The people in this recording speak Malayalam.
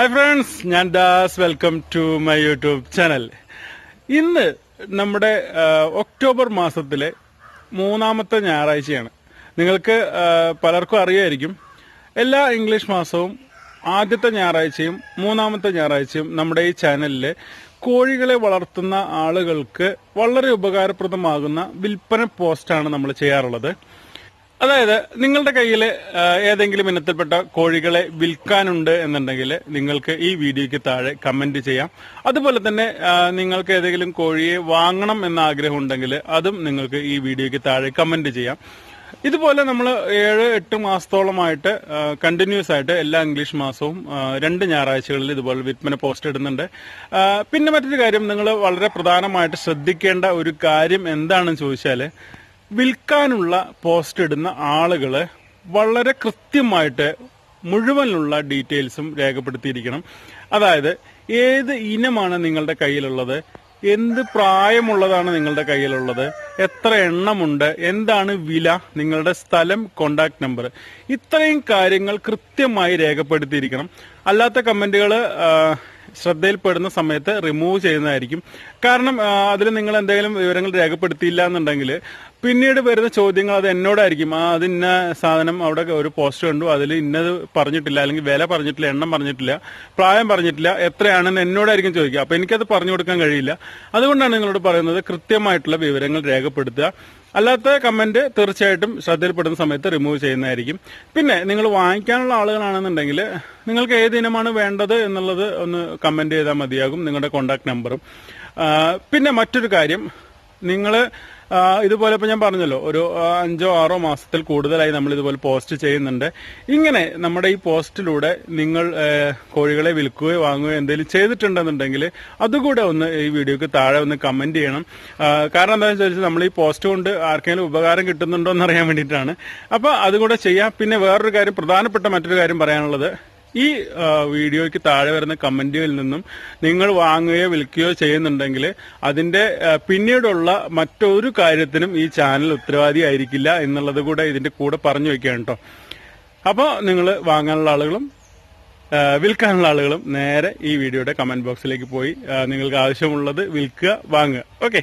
ഹായ് ഫ്രണ്ട്സ് ഞാൻ Das. Welcome to my YouTube channel ഇന്ന് നമ്മുടെ ഒക്ടോബർ മാസത്തിലെ മൂന്നാമത്തെ ഞായറാഴ്ചയാണ്. നിങ്ങൾക്ക് പലർക്കും അറിയായിരിക്കും. എല്ലാ ഇംഗ്ലീഷ് മാസവും ആദ്യത്തെ ഞായറാഴ്ചയും മൂന്നാമത്തെ ഞായറാഴ്ചയും നമ്മുടെ ഈ ചാനലിൽ കോഴികളെ വളർത്തുന്ന ആളുകൾക്ക് വളരെ ഉപകാരപ്രദമാകുന്ന വിൽപ്പന പോസ്റ്റാണ് നമ്മൾ ചെയ്യാറുള്ളത്. അതായത് നിങ്ങളുടെ കയ്യിൽ ഏതെങ്കിലും ഇനത്തിൽപ്പെട്ട കോഴികളെ വിൽക്കാനുണ്ട് എന്നുണ്ടെങ്കിൽ നിങ്ങൾക്ക് ഈ വീഡിയോയ്ക്ക് താഴെ കമന്റ് ചെയ്യാം. അതുപോലെ തന്നെ നിങ്ങൾക്ക് ഏതെങ്കിലും കോഴിയെ വാങ്ങണം എന്ന ആഗ്രഹം ഉണ്ടെങ്കിൽ അതും നിങ്ങൾക്ക് ഈ വീഡിയോയ്ക്ക് താഴെ കമന്റ് ചെയ്യാം. ഇതുപോലെ നമ്മൾ ഏഴ് എട്ട് മാസത്തോളമായിട്ട് കണ്ടിന്യൂസ് ആയിട്ട് എല്ലാ ഇംഗ്ലീഷ് മാസവും രണ്ട് ഞായറാഴ്ചകളിൽ ഇതുപോലെ വിൽപ്പന പോസ്റ്റ് ഇടുന്നുണ്ട്. പിന്നെ മറ്റൊരു കാര്യം നിങ്ങൾ വളരെ പ്രധാനമായിട്ട് ശ്രദ്ധിക്കേണ്ട ഒരു കാര്യം എന്താണെന്ന് ചോദിച്ചാൽ വിൽക്കാനുള്ള പോസ്റ്റ് ഇടുന്ന ആളുകൾ വളരെ കൃത്യമായിട്ട് മുഴുവനുള്ള ഡീറ്റെയിൽസും രേഖപ്പെടുത്തിയിരിക്കണം. അതായത് ഏത് ഇനമാണ് നിങ്ങളുടെ കയ്യിലുള്ളത്? എന്ത് പ്രായമുള്ളതാണ് നിങ്ങളുടെ കയ്യിലുള്ളത്? എത്ര എണ്ണമുണ്ട്? എന്താണ് വില? നിങ്ങളുടെ സ്ഥലം കോണ്ടാക്ട് നമ്പർ ഇത്രയും കാര്യങ്ങൾ കൃത്യമായി രേഖപ്പെടുത്തിയിരിക്കണം. അല്ലാത്ത കമന്റുകൾ ശ്രദ്ധയിൽപ്പെടുന്ന സമയത്ത് റിമൂവ് ചെയ്യുന്നതായിരിക്കും. കാരണം അതിൽ നിങ്ങൾ എന്തെങ്കിലും വിവരങ്ങൾ രേഖപ്പെടുത്തിയില്ല എന്നുണ്ടെങ്കിൽ പിന്നീട് വരുന്ന ചോദ്യങ്ങൾ അത് എന്നോടായിരിക്കും. ആ അത് ഇന്ന സാധനം അവിടെ ഒരു പോസ്റ്റ് കണ്ടു അതിൽ ഇന്നത് പറഞ്ഞിട്ടില്ല അല്ലെങ്കിൽ വില പറഞ്ഞിട്ടില്ല എണ്ണം പറഞ്ഞിട്ടില്ല പ്രായം പറഞ്ഞിട്ടില്ല എത്രയാണെന്ന് എന്നോടായിരിക്കും ചോദിക്കുക. അപ്പൊ എനിക്കത് പറഞ്ഞു കൊടുക്കാൻ കഴിയില്ല. അതുകൊണ്ടാണ് നിങ്ങളോട് പറയുന്നത് കൃത്യമായിട്ടുള്ള വിവരങ്ങൾ രേഖപ്പെടുത്തുക. അല്ലാത്ത കമന്റ് തീർച്ചയായിട്ടും ശ്രദ്ധയിൽപ്പെടുന്ന സമയത്ത് റിമൂവ് ചെയ്യുന്നതായിരിക്കും. പിന്നെ നിങ്ങൾ വാങ്ങിക്കാനുള്ള ആളുകളാണെന്നുണ്ടെങ്കിൽ നിങ്ങൾക്ക് ഏത് ഇനമാണ് വേണ്ടത് എന്നുള്ളത് ഒന്ന് കമന്റ് ചെയ്താൽ മതിയാകും നിങ്ങളുടെ കോണ്ടാക്ട് നമ്പറും പിന്നെ മറ്റൊരു കാര്യം നിങ്ങൾ ഇതുപോലെ ഇപ്പൊ ഞാൻ പറഞ്ഞല്ലോ ഒരു അഞ്ചോ ആറോ മാസത്തിൽ കൂടുതലായി നമ്മൾ ഇതുപോലെ പോസ്റ്റ് ചെയ്യുന്നുണ്ട്. ഇങ്ങനെ നമ്മുടെ ഈ പോസ്റ്റിലൂടെ നിങ്ങൾ കോഴികളെ വിൽക്കുകയോ വാങ്ങുകയോ എന്തെങ്കിലും ചെയ്തിട്ടുണ്ടെന്നുണ്ടെങ്കിൽ അതുകൂടെ ഒന്ന് ഈ വീഡിയോക്ക് താഴെ ഒന്ന് കമന്റ് ചെയ്യണം. കാരണം എന്താണെന്ന് വെച്ചാൽ നമ്മൾ ഈ പോസ്റ്റ് കൊണ്ട് ആർക്കെങ്കിലും ഉപകാരം കിട്ടുന്നുണ്ടോ എന്ന് അറിയാൻ വേണ്ടിയിട്ടാണ്. അപ്പോൾ അതുകൂടെ ചെയ്യാം. പിന്നെ വേറൊരു കാര്യം പ്രധാനപ്പെട്ട മറ്റൊരു കാര്യം പറയാനുള്ളത് ഈ വീഡിയോയ്ക്ക് താഴെ വരുന്ന കമന്റുകളിൽ നിന്നും നിങ്ങൾ വാങ്ങുകയോ വിൽക്കുകയോ ചെയ്യുന്നുണ്ടെങ്കിൽ അതിന്റെ പിന്നീടുള്ള മറ്റൊരു കാര്യത്തിനും ഈ ചാനൽ ഉത്തരവാദി ആയിരിക്കില്ല എന്നുള്ളത് കൂടെ ഇതിന്റെ കൂടെ പറഞ്ഞു വെക്കുകയാണ് കേട്ടോ അപ്പോൾ നിങ്ങൾ വാങ്ങാനുള്ള ആളുകളും വിൽക്കാനുള്ള ആളുകളും നേരെ ഈ വീഡിയോയുടെ കമന്റ് ബോക്സിലേക്ക് പോയി നിങ്ങൾക്ക് ആവശ്യമുള്ളത് വിൽക്കുക വാങ്ങുക. ഓക്കെ.